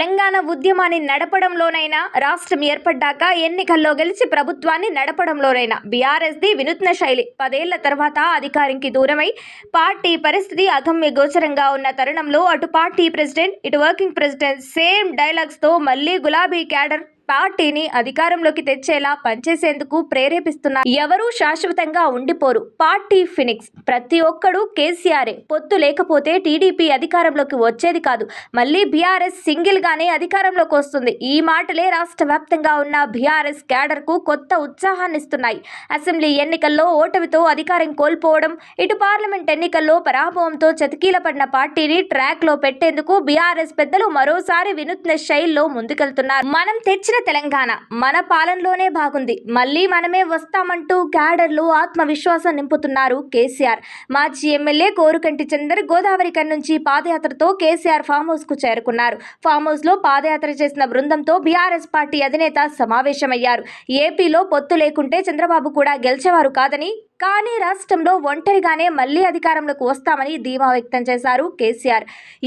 తెలంగాణ ఉద్యమాన్ని నడపడంలోనైనా రాష్ట్రం ఏర్పడ్డాక ఎన్నికల్లో గెలిచి ప్రభుత్వాన్ని నడపడంలోనైనా బీఆర్ఎస్ ది వినూత్న శైలి. పదేళ్ళ తర్వాత అధికారికి దూరమై పార్టీ పరిస్థితి అగమ్య గోచరంగా ఉన్న తరుణంలో అటు పార్టీ ప్రెసిడెంట్ ఇటు వర్కింగ్ ప్రెసిడెంట్ సేమ్ డైలాగ్స్తో మళ్ళీ గులాబీ క్యాడర్ పార్టీని అధికారంలోకి తెచ్చేలా పనిచేసేందుకు ప్రేరేపిస్తున్నారు ఎవరూ శాశ్వతంగా ఉండిపోరు. Party Phoenix. ప్రతి ఒక్కడు కేసీఆరే. పొత్తు లేకపోతే టీడీపీ అధికారంలోకి వచ్చేది కాదు. మళ్ళీ బీఆర్ఎస్ సింగిల్ గానే అధికారంలోకి వస్తుంది. ఈ మాటలే రాష్ట్ర వ్యాప్తంగా ఉన్న బీఆర్ఎస్ క్యాడర్కు కొత్త ఉత్సాహాన్ని ఇస్తున్నాయి అసెంబ్లీ ఎన్నికల్లో ఓటమితో అధికారం కోల్పోవడం ఇటు పార్లమెంట్ ఎన్నికల్లో పరాభవంతో చతికీలపడిన పార్టీని ట్రాక్లో పెట్టేందుకు బీఆర్ఎస్ పెద్దలు మరోసారి వినూత్న శైలిలో ముందుకెళ్తున్నారు. మనం తెచ్చిన తెలంగాణ మన పాలనలోనే బాగుంది. మళ్ళీ మనమే వస్తామంటూ క్యాడర్లు ఆత్మవిశ్వాసం నింపుతున్నారు కేసీఆర్. మాజీ ఎమ్మెల్యే కోరుకంటి చందర్ గోదావరి నుంచి పాదయాత్రతో కేసీఆర్ ఫామ్ హౌస్కు చేరుకున్నారు. ఫామ్ హౌస్లో పాదయాత్ర చేసిన బృందంతో బీఆర్ఎస్ పార్టీ అధినేత సమావేశమయ్యారు. ఏపీలో పొత్తు లేకుంటే చంద్రబాబు కూడా గెలిచేవారు కాదని కానీ రాష్ట్రంలో ఒంటరిగానే మళ్ళీ అధికారంలోకి వస్తామని ధీమా వ్యక్తం చేశారు కేసీఆర్.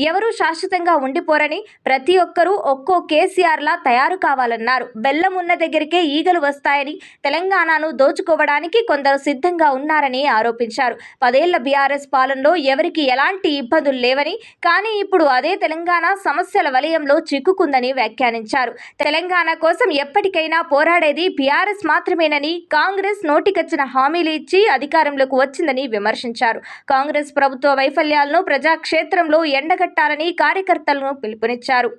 ఎవరూ శాశ్వతంగా ఉండిపోరని ప్రతి ఒక్కరూ ఒక్కో కేసీఆర్ లా తయారు కావాలన్నారు. బెల్లం ఉన్న దగ్గరికే ఈగలు వస్తాయని తెలంగాణను దోచుకోవడానికి కొందరు సిద్ధంగా ఉన్నారని ఆరోపించారు. పదేళ్ళ బీఆర్ఎస్ పాలనలో ఎవరికి ఎలాంటి ఇబ్బందులు లేవని కానీ ఇప్పుడు అదే తెలంగాణ సమస్యల వలయంలో చిక్కుకుందని వ్యాఖ్యానించారు. తెలంగాణ కోసం ఎప్పటికైనా పోరాడేది బీఆర్ఎస్ మాత్రమేనని కాంగ్రెస్ నోటికొచ్చిన హామీలు ఇచ్చి అధికారంలోకి వచ్చిందని విమర్శించారు. కాంగ్రెస్ ప్రభుత్వ వైఫల్యాలను ప్రజాక్షేత్రంలో ఎండగట్టాలని కార్యకర్తలను పిలుపునిచ్చారు.